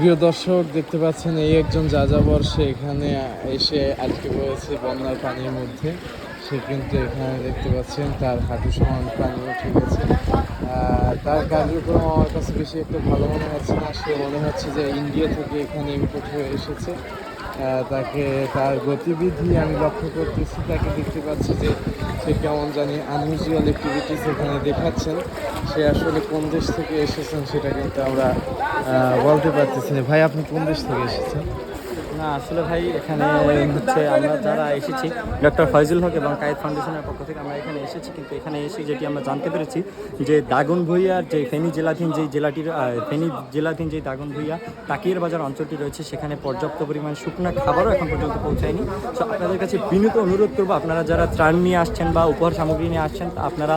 প্রিয় দর্শক, দেখতে পাচ্ছেন এই একজন যাযাবর, সে এখানে এসে আটকে পড়েছে বন্যার পানির মধ্যে। সে কিন্তু এখানে দেখতে পাচ্ছেন তার হাঁটু সমান পানি উঠে গেছে। তার কার্যক্রম আমার কাছে বেশি একটা ভালো মনে হচ্ছে না। সে মনে হচ্ছে যে ইন্ডিয়া থেকে এখানে ইম্পোর্ট হয়ে এসেছে। তাকে, তার গতিবিধি আমি লক্ষ্য করতেছি, তাকে দেখতে পাচ্ছি যে সে কেমন জানি আনইউজুয়াল অ্যাক্টিভিটিস এখানে দেখাচ্ছেন। সে আসলে কোন দেশ থেকে এসেছেন সেটা কিন্তু আমরা বলতে পারতেছি না। ভাই, আপনি কোন দেশ থেকে এসেছেন? না, আসলে ভাই, এখানে হচ্ছে আমরা যারা এসেছি, ডক্টর ফয়জুল হক এবং কায়েদ ফাউন্ডেশনের পক্ষ থেকে আমরা এখানে এসেছি। কিন্তু এখানে এসে যেটি আমরা জানতে পেরেছি, যে দাগন ভুইয়ার যে ফেনী জেলাধীন যেই জেলাটির ফেনী জেলাধীন যেই দাগন ভুইয়া, তাকিয়ার বাজার অঞ্চলটি রয়েছে, সেখানে পর্যাপ্ত পরিমাণ শুকনা খাবারও এখন পর্যন্ত পৌঁছায়নি। তো আপনাদের কাছে বিনীত অনুরোধ করব, আপনারা যারা ত্রাণ নিয়ে আসছেন বা উপহার সামগ্রী নিয়ে আসছেন আপনারা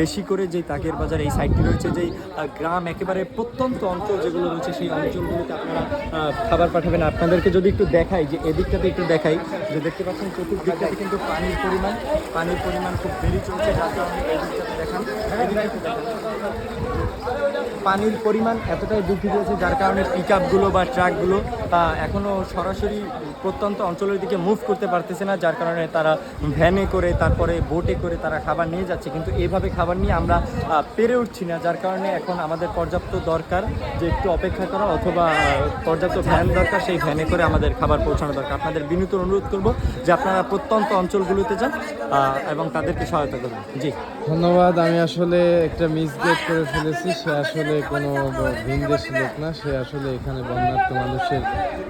বেশি করে যেই তাকিয়ার বাজার, এই সাইডটি রয়েছে, যেই গ্রাম একেবারে প্রত্যন্ত অঞ্চল যেগুলো রয়েছে, সেই অঞ্চলগুলোতে আপনারা খাবার পাঠাবেন। আপনাদেরকে যদি একটু দেখাই, যে এদিকটাতে একটু দেখাই, যে দেখতে পাচ্ছেন চতুর্দিকটাতে কিন্তু পানির পরিমাণ পানির পরিমাণ খুব বেড়ে চলছে। পানির পরিমাণ এতটাই বৃদ্ধি পেয়েছে, যার কারণে পিক আপগুলো বা ট্রাকগুলো এখনও সরাসরি প্রত্যন্ত অঞ্চলের দিকে মুভ করতে পারতেছে না, যার কারণে তারা ভ্যানে করে, তারপরে বোটে করে তারা খাবার নিয়ে যাচ্ছে কিন্তু এভাবে খাবার নিয়ে আমরা পেরে উঠছি না, যার কারণে এখন আমাদের পর্যাপ্ত দরকার যে একটু অপেক্ষা করা অথবা পর্যাপ্ত ভ্যান দরকার, সেই ভ্যানে করে আমাদের খাবার পৌঁছানো দরকার। আপনাদের বিনীত অনুরোধ করব যে আপনারা প্রত্যন্ত অঞ্চলগুলোতে যান এবং তাদেরকে সহায়তা করবেন। জি। ধন্যবাদ। আমি আসলে একটা মিসগেট করে ফেলেছি। সে আসলে কোনো ভিনদেশি লোক না। সে আসলে এখানে বন্যার্থ মানুষের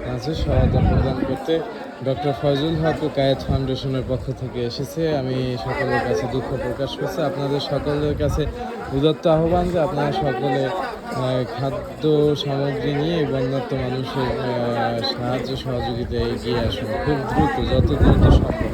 কাছে সহায়তা প্রদান করতে ডক্টর ফয়জুল হক কায়েত ফাউন্ডেশনের পক্ষ থেকে এসেছে। আমি সকলের কাছে দুঃখ প্রকাশ করছি। আপনাদের সকলের কাছে উদত্ত আহ্বান যে আপনারা সকলে খাদ্য সামগ্রী নিয়ে বন্যাত্ম মানুষের সাহায্য সহযোগিতা এগিয়ে আসুন। খুব দ্রুত যত দ্রুত সম্ভব।